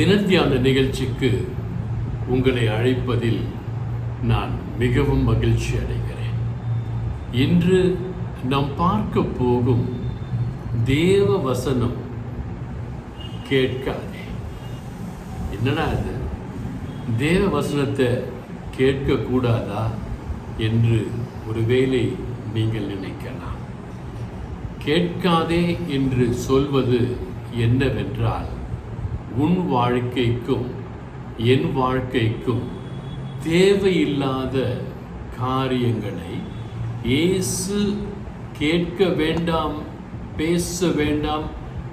தினத்தியான நிகழ்ச்சிக்கு உங்களை அழைப்பதில் நான் மிகவும் மகிழ்ச்சி அடைகிறேன். இன்று நாம் பார்க்க போகும் தேவ வசனம் கேட்காதே. என்னடா இது? தேவ வசனத்தை கேட்கக்கூடாதா என்று ஒருவேளை நீங்கள் நினைக்கலாம். கேட்காதே என்று சொல்வது என்னவென்றால் உன் வாழ்க்கைக்கும் என் வாழ்க்கைக்கும் தேவையில்லாத காரியங்களை இயேசு கேட்க வேண்டாம் பேச வேண்டாம்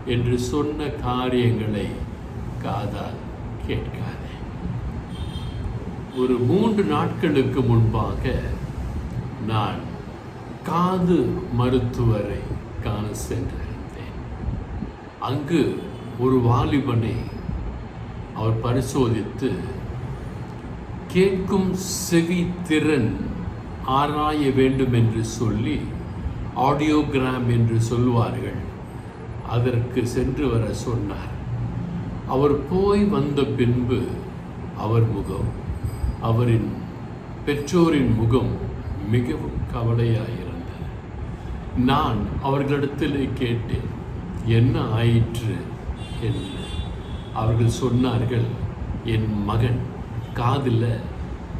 என்று சொன்ன காரியங்களை காதால் கேட்காதே. ஒரு மூன்று நாட்களுக்கு முன்பாக நான் காது மருத்துவரை காண சென்றிருந்தேன். அங்கு ஒரு வாலிபனை அவர் பரிசோதித்து கேட்கும் செவி திறன் ஆராய வேண்டும் என்று சொல்லி ஆடியோகிராம் என்று சொல்வார்கள். அதற்கு சென்று வர சொன்னார். அவர் போய் வந்த பின்பு அவர் முகம் அவரின் பெற்றோரின் முகம் மிகவும் கவலையாயிருந்தது. நான் அவர்களிடத்தில் கேட்டேன். என்ன ஆயிற்று? என்று அவர்கள் சொன்னார்கள் என் மகன் காதில்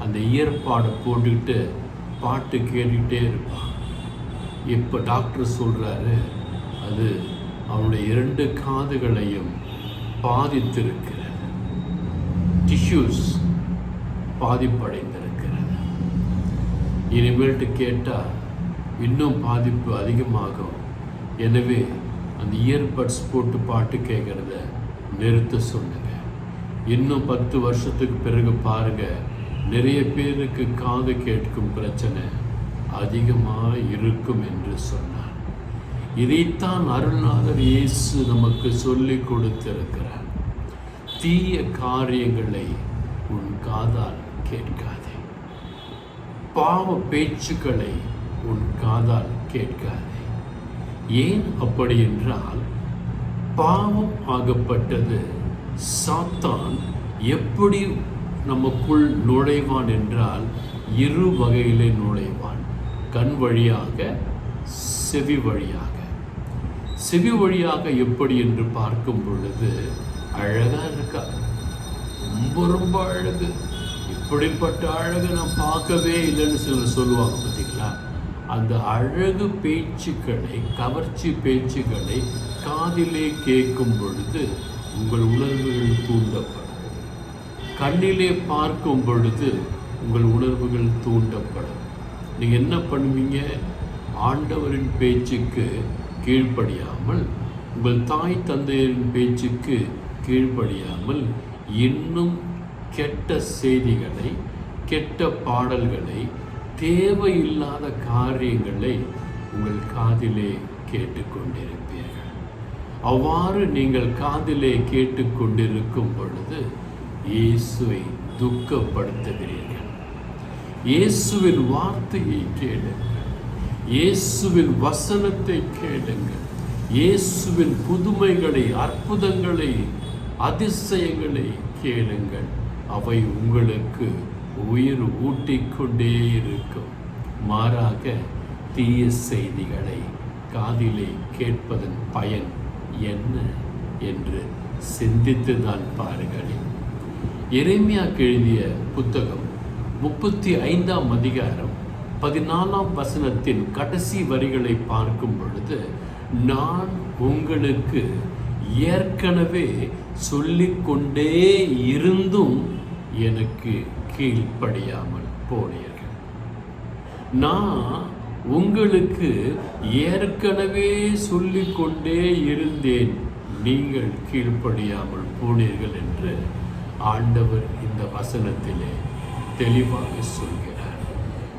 அந்த இயற்பாடை போட்டுக்கிட்டு பாட்டு கேட்டுக்கிட்டே இருப்பான். இப்போ டாக்டர் சொல்கிறாரு அது அவனுடைய இரண்டு காதுகளையும் பாதித்திருக்கிறது. டிஷ்யூஸ் பாதிப்படைந்திருக்கிறது. இனிமேல்ட்டு கேட்டால் இன்னும் பாதிப்பு அதிகமாகும். எனவே அந்த இயர்பட்ஸ் போட்டு பாட்டு கேட்குறத நிறுத்த சொல்லுங்க. இன்னும் பத்து வருஷத்துக்கு பிறகு பாருங்க நிறைய பேருக்கு காது கேட்கும் பிரச்சனை அதிகமாக இருக்கும் என்று சொன்னார். இதைத்தான் அருள்நாதர் இயேசு நமக்கு சொல்லி கொடுத்திருக்கிறார். தீய காரியங்களை உன் காதால் கேட்காதே. பாவ பேச்சுக்களை உன் காதால் கேட்காதே. ஏன் அப்படி என்றால் பாவம் ஆகப்பட்டது. சாத்தான் எப்படி நமக்குள் நுழைவான் என்றால் இரு வகையிலே நுழைவான். கண் வழியாக செவி வழியாக. செவி வழியாக எப்படி என்று பார்க்கும் பொழுது அழகாக இருக்கா? ரொம்ப ரொம்ப அழகு. இப்படிப்பட்ட அழகு நான் பார்க்கவே இல்லைன்னு சிலர் சொல்லுவாங்க பார்த்தீங்களா? அந்த அழகு பேச்சுக்களை கவர்ச்சி பேச்சுக்களை காதிலே கேட்கும் பொழுது உங்கள் உணர்வுகள் தூண்டப்படும். கண்ணிலே பார்க்கும் பொழுது உங்கள் உணர்வுகள் தூண்டப்படும். நீங்கள் என்ன பண்ணுவீங்க? ஆண்டவரின் பேச்சுக்கு கீழ்ப்படியாமல் உங்கள் தாய் தந்தையரின் பேச்சுக்கு கீழ்ப்படியாமல் இன்னும் கெட்ட செய்திகளை கெட்ட பாடல்களை தேவையில்லாத காரியங்களை உங்கள் காதிலே கேட்டுக்கொண்டிருப்பீர்கள். அவ்வாறு நீங்கள் காதிலே கேட்டுக்கொண்டிருக்கும் பொழுது இயேசுவை துக்கப்படுத்துகிறீர்கள். இயேசுவின் வார்த்தையை கேளுங்கள். இயேசுவின் வசனத்தை கேளுங்கள். இயேசுவின் புதுமைகளை அற்புதங்களை அதிசயங்களை கேளுங்கள். அவை உங்களுக்கு உயிர் ஊட்டிக்கொண்டே இருக்கும். மாறாக தீய செய்திகளை காதிலே கேட்பதன் பயன் என்ன என்று சிந்தித்து தான் பாருங்களேன் எரேமியா எழுதிய புத்தகம் முப்பத்தி ஐந்தாம் அதிகாரம் பதினாலாம் வசனத்தின் கடைசி வரிகளை பார்க்கும் பொழுது நான் உங்களுக்கு ஏற்கனவே சொல்லிக்கொண்டே இருந்தும் எனக்கு கீழ்ப்படியாமல் போனீர்கள். நான் உங்களுக்கு ஏற்கனவே சொல்லிக்கொண்டே இருந்தேன். நீங்கள் கீழ்ப்படியாமல் போனீர்கள் என்று ஆண்டவர் இந்த வசனத்திலே தெளிவாக சொல்கிறார்.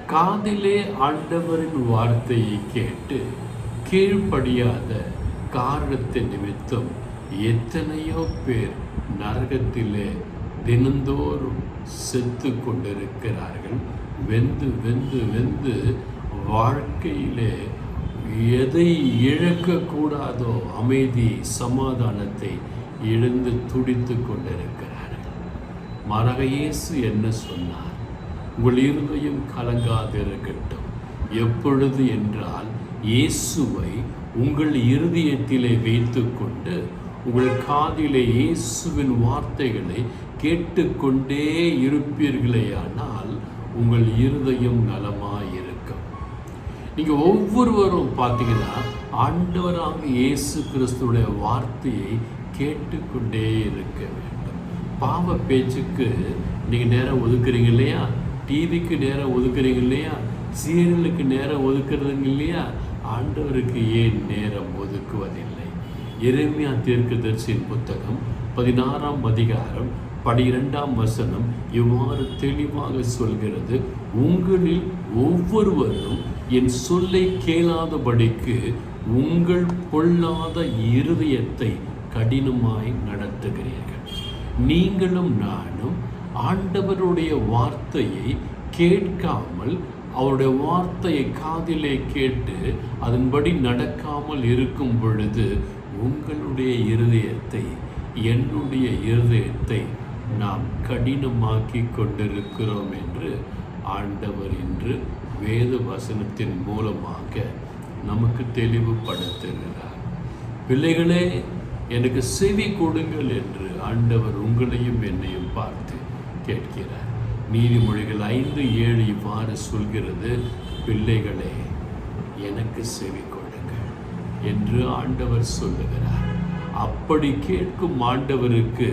காதிலே ஆண்டவரின் வார்த்தையை கேட்டு கீழ்ப்படியாத காரணத்தை நிமித்தம் எத்தனையோ பேர் நரகத்திலே தினந்தோறும் செத்து கொண்டிருக்கிறார்கள் வெந்து வெந்து வெந்து வாழ்க்கையிலே எதை இழக்கக்கூடாதோ அமைதி சமாதானத்தை எழுந்து துடித்து கொண்டிருக்கிறார்கள். மாறாக இயேசு என்ன சொன்னார்? உங்கள் இருதயம் கலங்காதிருக்கட்டும். எப்பொழுது என்றால் இயேசுவை உங்கள் இருதயத்திலே வைத்துக்கொண்டு உங்கள் காதிலே இயேசுவின் வார்த்தைகளை கேட்டுக்கொண்டே இருப்பீர்களேயானால் உங்கள் இருதயம் நலமாயிரு நீங்கள் ஒவ்வொருவரும் பார்த்தீங்கன்னா ஆண்டவராக இயேசு கிறிஸ்துடைய வார்த்தையை கேட்டுக்கொண்டே இருக்க வேண்டும். பாவ பேச்சுக்கு நீங்கள் நேரம் ஒதுக்குறீங்க இல்லையா? டிவிக்கு நேரம் ஒதுக்குறீங்க இல்லையா? சீரியலுக்கு நேரம் ஒதுக்குறதுங்க இல்லையா? ஆண்டவருக்கு ஏன் நேரம் ஒதுக்குவதில்லை? எரேமியா தீர்க்கதரிசியின் புத்தகம் பதினாறாம் அதிகாரம் பனிரெண்டாம் வசனம் இவ்வாறு தெளிவாக சொல்கிறது. உங்களில் ஒவ்வொருவரும் என் சொல்லை கேளாதபடிக்கு உங்கள் பொல்லாத இருதயத்தை கடினமாய் நடத்துகிறீர்கள். நீங்களும் நானும் ஆண்டவருடைய வார்த்தையை கேட்காமல் அவருடைய வார்த்தையை காதிலே கேட்டு அதன்படி நடக்காமல் இருக்கும் பொழுது உங்களுடைய இருதயத்தை என்னுடைய இருதயத்தை நாம் கடினமாக்கி கொண்டிருக்கிறோம் என்று ஆண்டவர் இன்று வேத வசனத்தின் மூலமாக நமக்கு தெளிவுபடுத்துகிறார். பிள்ளைகளே எனக்கு செவி கொடுங்கள் என்று ஆண்டவர் உங்களையும் என்னையும் பார்த்து கேட்கிறார். நீதிமொழிகள் ஐந்து ஏழு இவ்வாறு சொல்கிறது பிள்ளைகளே எனக்கு செவி கொடுங்கள் என்று ஆண்டவர் சொல்லுகிறார். அப்படி கேட்கும் ஆண்டவருக்கு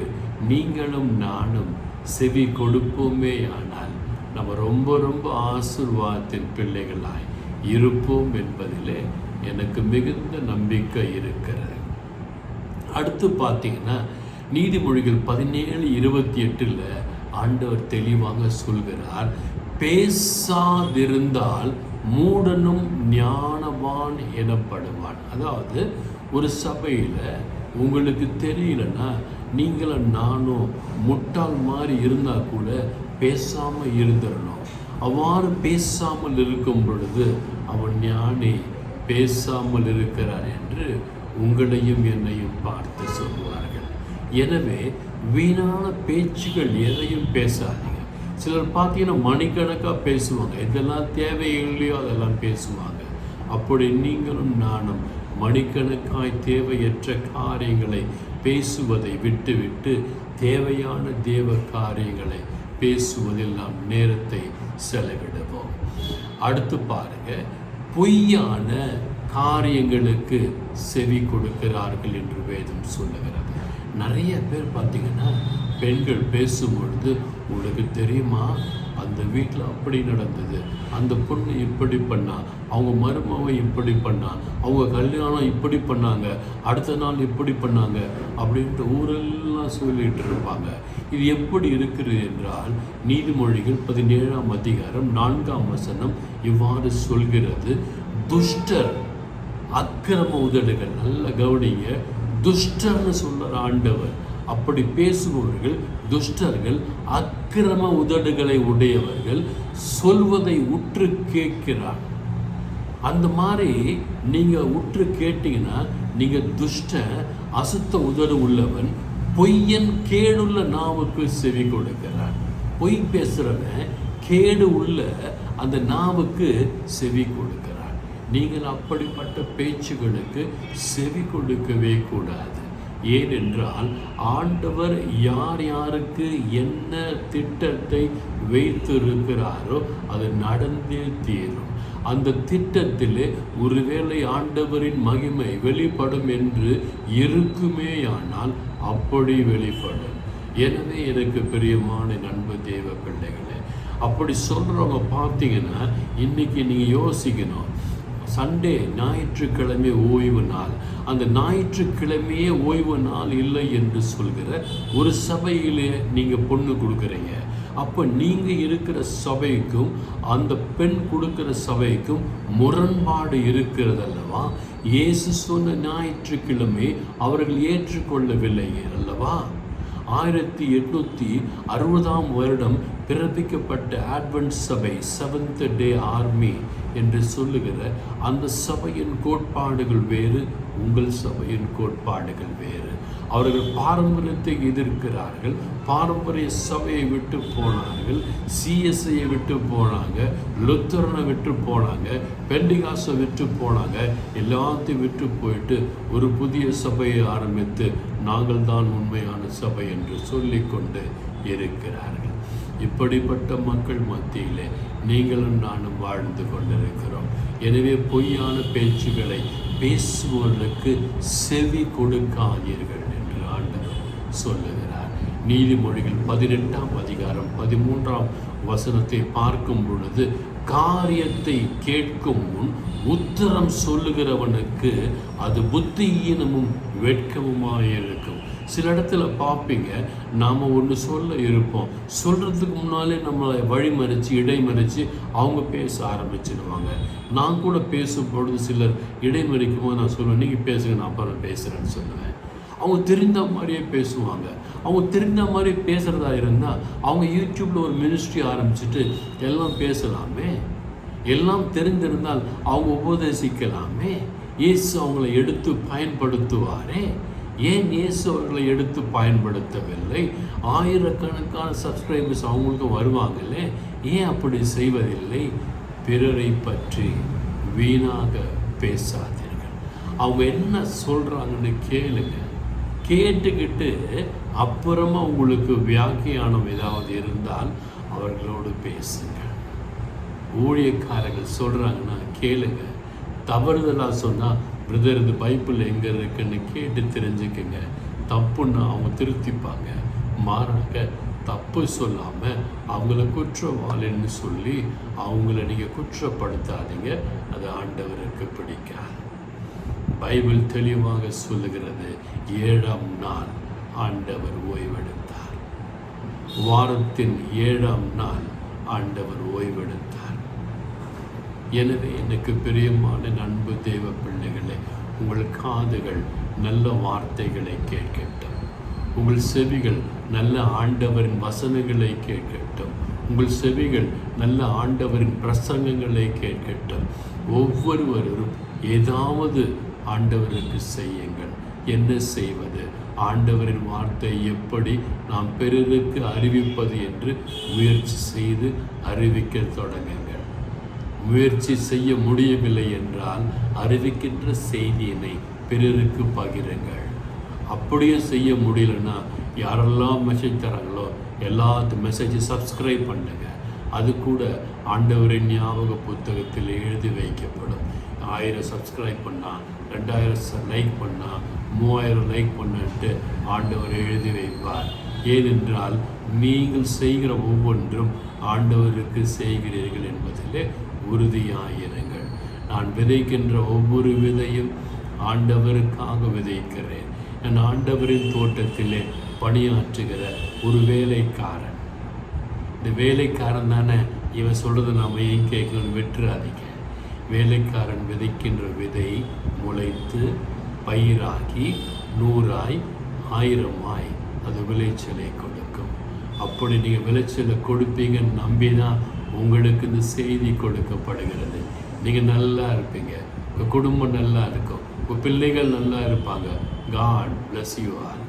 நீங்களும் நானும் செவி கொடுப்போமே ஆனால் நம்ம ரொம்ப ரொம்ப ஆசிர்வாதத்தின் பிள்ளைகளாய் இருப்போம் என்பதிலே எனக்கு மிகுந்த நம்பிக்கை இருக்கிறது. அடுத்து பார்த்தீங்கன்னா நீதிமொழிகள் பதினேழு இருபத்தி எட்டில் ஆண்டவர் தெளிவாக சொல்கிறார் பேசாதிருந்தால் மூடனும் ஞானவான் எனப்படுவான். அதாவது ஒரு சபையில் உங்களுக்கு தெரியலன்னா நீங்களும் நானும் முட்டாள் மாதிரி இருந்தால் கூட பேசாமல் இருந்துடணும் அவ்வாறு பேசாமல் இருக்கும் பொழுது அவன் ஞானி பேசாமல் இருக்கிறார் என்று உங்களையும் என்னையும் பார்த்து சொல்வார்கள் எனவே வீணான பேச்சுகள் எதையும் பேசாதீங்க. சிலர் பார்த்தீங்கன்னா மணிக்கணக்காக பேசுவாங்க. எதெல்லாம் தேவையில்லையோ அதெல்லாம் பேசுவாங்க. அப்படி நீங்களும் நானும் மணிக்கணக்காய் தேவையற்ற காரியங்களை பேசுவதை விட்டுவிட்டு தேவையான தேவ காரியங்களை பேசுவதில் நாம் நேரத்தை செலவிடுவோம். அடுத்து பாருங்க பொய்யான காரியங்களுக்கு செவி கொடுக்கிறார்கள் என்று வேதம் சொல்லுகிறது. நிறைய பேர் பார்த்தீங்கன்னா பெண்கள் பேசும்பொழுது உங்களுக்கு தெரியுமா? அந்த வீட்டில் அப்படி நடந்தது. அந்த பொண்ணு இப்படி பண்ணா அவங்க மருமவன் இப்படி பண்ணா அவங்க கல்யாணம் இப்படி பண்ணாங்க அடுத்த நாள் இப்படி பண்ணாங்க அப்படின்ட்டு ஊரெல்லாம் சொல்லிட்டு இருப்பாங்க. இது எப்படி இருக்குது என்றால் நீதிமொழிகள் பதினேழாம் அதிகாரம் நான்காம் வசனம் இவ்வாறு சொல்கிறது. துஷ்டர் அக்கிரம உதடுகள் நல்ல கவனிங்க. துஷ்டர்னு சொல்கிற ஆண்டவர் அப்படி பேசுபவர்கள் துஷ்டர்கள் அக்கிரம உதடுகளை உடையவர்கள் சொல்வதை உற்று கேட்கிறார். அந்த மாதிரி நீங்கள் உற்று கேட்டீங்கன்னா நீங்கள் துஷ்ட அசுத்த உதடு உள்ளவன் பொய்யன் கேடுள்ள நாவுக்கு செவி கொடுக்கிறான். பொய் பேசுகிறவன் கேடு உள்ள அந்த நாவுக்கு செவி கொடுக்கிறான். நீங்கள் அப்படிப்பட்ட பேச்சுகளுக்கு செவி கொடுக்கவே கூடாது. ஏனென்றால் ஆண்டவர் யார் யாருக்கு என்ன திட்டத்தை வைத்திருக்கிறாரோ அது நடந்தே தீரும். அந்த திட்டத்திலே ஒருவேளை ஆண்டவரின் மகிமை வெளிப்படும் என்று இருக்குமேயானால் அப்படி வெளிப்படும். எனவே எனக்கு பிரியமான நண்பு தேவ பிள்ளைகளே அப்படி சொல்கிறவங்க பார்த்தீங்கன்னா இன்னைக்கு நீங்கள் யோசிக்கணும் சண்டே ஞாயிற்றுக்கிழமை ஓய்வு நாள். அந்த ஞாயிற்றுக்கிழமையே ஓய்வு நாள் இல்லை என்று சொல்கிற ஒரு சபையிலே நீங்கள் பொண்ணு கொடுக்குறீங்க. அப்போ நீங்கள் இருக்கிற சபைக்கும் அந்த பெண் கொடுக்குற சபைக்கும் முரண்பாடு இருக்கிறதல்லவா? இயேசு சொன்ன ஞாயிற்றுக்கிழமை அவர்கள் ஏற்றுக்கொள்ளவில்லை அல்லவா? ஆயிரத்தி எட்நூற்றி அறுபதாம் வருடம் பிறப்பிக்கப்பட்ட அட்வென்ட் சபை செவன்த் டே ஆர்மி என்று சொல்லுகிற அந்த சபையின் கோட்பாடுகள் வேறு உங்கள் சபையின் கோட்பாடுகள் வேறு. அவர்கள் பாரம்பரியத்தை எதிர்க்கிறார்கள் பாரம்பரிய சபையை விட்டு போனார்கள் சிஎஸ்ஐயை விட்டு போனாங்க லுத்தரனை விட்டு போனாங்க பெண்டிகாசை விட்டு போனாங்க எல்லாத்தையும் விட்டு போயிட்டு ஒரு புதிய சபையை ஆரம்பித்து நாங்கள் தான் உண்மையான சபை என்று சொல்லிக்கொண்டு இருக்கிறார்கள். இப்படிப்பட்ட மக்கள் மத்தியிலே நீங்களும் நானும் வாழ்ந்து கொண்டிருக்கிறோம். எனவே பொய்யான பேச்சுகளை பேசுபவர்களுக்கு செவி கொடுக்காதீர்கள் என்று ஆண்டவர் சொல்லுகிறார். நீதிமொழிகள் பதினெட்டாம் அதிகாரம் பதிமூன்றாம் வசனத்தை பார்க்கும் பொழுது காரியத்தை கேட்கும் முன் உத்தரம் சொல்லுகிறவனுக்கு அது புத்தியீனமும் வெட்கமுமாய் இருக்கும் சில இடத்துல பார்ப்பீங்க நாம் ஒன்று சொல்ல இருப்போம். சொல்கிறதுக்கு முன்னாலே நம்மளை வழிமறித்து இடைமறித்து அவங்க பேச ஆரம்பிச்சிடுவாங்க நான் கூட பேசும் பொழுது சிலர் இடைமறிக்கும் போது நான் சொல்லுவேன் நீங்கள் பேசுங்க நான் அப்புறம் பேசுகிறேன்னு சொல்லுவேன். அவங்க தெரிந்த மாதிரியே பேசுவாங்க. அவங்க தெரிந்த மாதிரி பேசுகிறதா இருந்தால் அவங்க யூடியூப்பில் ஒரு மினிஸ்ட்ரி ஆரம்பிச்சுட்டு எல்லாம் பேசலாமே. எல்லாம் தெரிந்திருந்தால் அவங்க உபதேசிக்கலாமே. இயேசு அவங்களை எடுத்து பயன்படுத்துவாரே. ஏன் இயேசு அவர்களை எடுத்து பயன்படுத்தவில்லை? ஆயிரக்கணக்கான சப்ஸ்கிரைபர்ஸ் அவங்களுக்கும் வருவாங்களே ஏன் அப்படி செய்வதில்லை? பிறரை பற்றி வீணாக பேசாதீர்கள். அவங்க என்ன சொல்கிறாங்கன்னு கேளுங்க. கேட்டுக்கிட்டு அப்புறமா உங்களுக்கு வியாக்கியானம் ஏதாவது இருந்தால் அவர்களோடு பேசுங்க ஊழியக்காரர்கள் சொல்கிறாங்கன்னா கேளுங்க. தவறுதலாக சொன்னால் பிரதர் இந்த பைபிள் எங்கே இருக்குன்னு கேட்டு தெரிஞ்சுக்கங்க. தப்புன்னு அவங்க திருத்திப்பாங்க. மாறாக தப்பு சொல்லாமல் அவங்கள குற்றவாளின்னு சொல்லி அவங்கள நீங்கள் குற்றப்படுத்தாதீங்க. அது ஆண்டவருக்கு பிடிக்காது. பைபிள் தெளிவாக சொல்லுகிறது. ஏழாம் நாள் ஆண்டவர் ஓய்வெடுத்தார். வாரத்தின் ஏழாம் நாள் ஆண்டவர் ஓய்வெடுத்தார். எனவே எனக்கு பிரியமான நண்பு தேவ பிள்ளைகளே உங்கள் காதுகள் நல்ல வார்த்தைகளை கேட்கட்டும். உங்கள் செவிகள் நல்ல ஆண்டவரின் வசனங்களை கேட்கட்டும். உங்கள் செவிகள் நல்ல ஆண்டவரின் பிரசங்கங்களை கேட்கட்டும். ஒவ்வொருவரும் ஏதாவது ஆண்டவருக்கு செய்யுங்கள். என்ன செய்வது? ஆண்டவரின் வார்த்தை எப்படி நாம் பிறருக்கு அறிவிப்பது என்று முயற்சி செய்து அறிவிக்க தொடங்குங்கள். முயற்சி செய்ய முடியவில்லை என்றால் அறிவிக்கின்ற செய்தியினை பிறருக்கு பகிருங்கள். அப்படியே செய்ய முடியலன்னா யாரெல்லாம் மெசேஜ் தராங்களோ எல்லாத்து மெசேஜை சப்ஸ்கிரைப் பண்ணுங்க. அது கூட ஆண்டவரின் ஞாபக புத்தகத்தில் எழுதி வைக்கப்படும். ஆயிரம் சப்ஸ்கிரைப் பண்ணால் ரெண்டாயிரம் லைக் பண்ணால் மூவாயிரம் லைக் பண்ணிட்டு ஆண்டவர் எழுதி வைப்பார். ஏனென்றால் நீங்கள் செய்கிற ஒவ்வொன்றும் ஆண்டவருக்கு செய்கிறீர்கள் என்பதிலே உறுதியாயிருங்கள். நான் விதைக்கின்ற ஒவ்வொரு விதையும் ஆண்டவருக்காக விதைக்கிறேன். நான் ஆண்டவரின் தோட்டத்திலே பணியாற்றுகிற ஒரு வேலைக்காரன். இந்த வேலைக்காரன் தானே? இவன் சொல்கிறது நாம் ஏன் கேட்கணும்? வெற்றுறாதீங்க வேலைக்காரன் விதைக்கின்ற விதை முளைத்து பயிராகி நூறாய் ஆயிரமாய் அது விளைச்சலை கொடுக்கும். அப்படி நீங்கள் விளைச்சலை கொடுப்பீங்கன்னு நம்பி தான் உங்களுக்கு இந்த செய்தி கொடுக்கப்படுகிறது. நீங்கள் நல்லா இருப்பீங்க. உங்கள் குடும்பம் நல்லா இருக்கும். உங்கள் பிள்ளைகள் நல்லா இருப்பாங்க. God bless you are